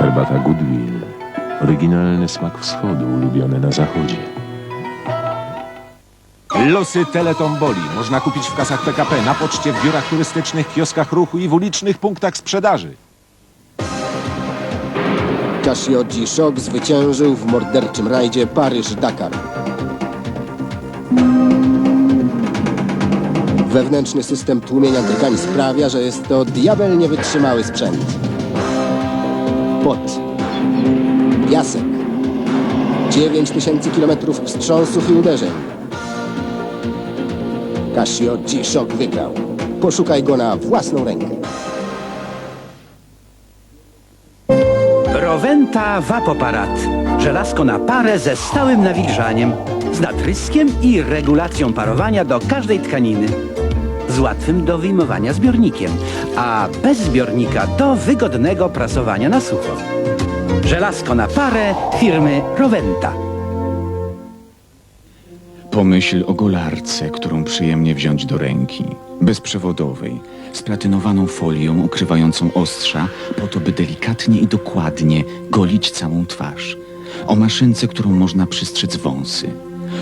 Herbata Goodwill. Oryginalny smak wschodu, ulubiony na zachodzie. Losy Teletomboli można kupić w kasach PKP, na poczcie, w biurach turystycznych, kioskach ruchu i w ulicznych punktach sprzedaży. Casio G-Shock zwyciężył w morderczym rajdzie Paryż-Dakar. Wewnętrzny system tłumienia drgań sprawia, że jest to diabelnie wytrzymały sprzęt. Pot. Piasek. 9000 km wstrząsów i uderzeń. Casio G-Shock wygrał. Poszukaj go na własną rękę. Rowenta Vapoparat. Żelazko na parę ze stałym nawilżaniem, z natryskiem i regulacją parowania do każdej tkaniny. Z łatwym do wyjmowania zbiornikiem, a bez zbiornika do wygodnego prasowania na sucho. Żelazko na parę firmy Rowenta. Pomyśl o golarce, którą przyjemnie wziąć do ręki. Bezprzewodowej, z platynowaną folią ukrywającą ostrza, po to by delikatnie i dokładnie golić całą twarz. O maszynce, którą można przystrzec wąsy.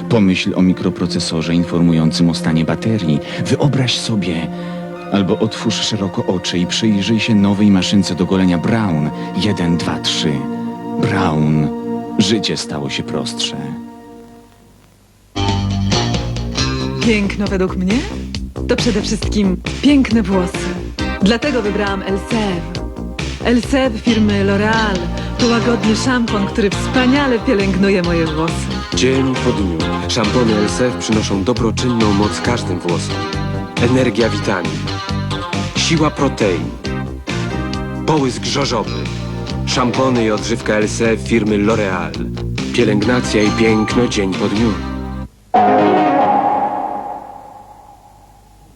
Pomyśl o mikroprocesorze informującym o stanie baterii. Wyobraź sobie... Albo otwórz szeroko oczy i przyjrzyj się nowej maszynce do golenia Brown 1, 2, 3. Brown. Życie stało się prostsze. Piękno według mnie to przede wszystkim piękne włosy. Dlatego wybrałam Elseve. Elseve firmy L'Oreal to łagodny szampon, który wspaniale pielęgnuje moje włosy. Dzień po dniu szampony LSF przynoszą dobroczynną moc każdym włosom. Energia witamin, siła protein, połysk żożowy. Szampony i odżywka LSF firmy L'Oreal. Pielęgnacja i piękno dzień po dniu.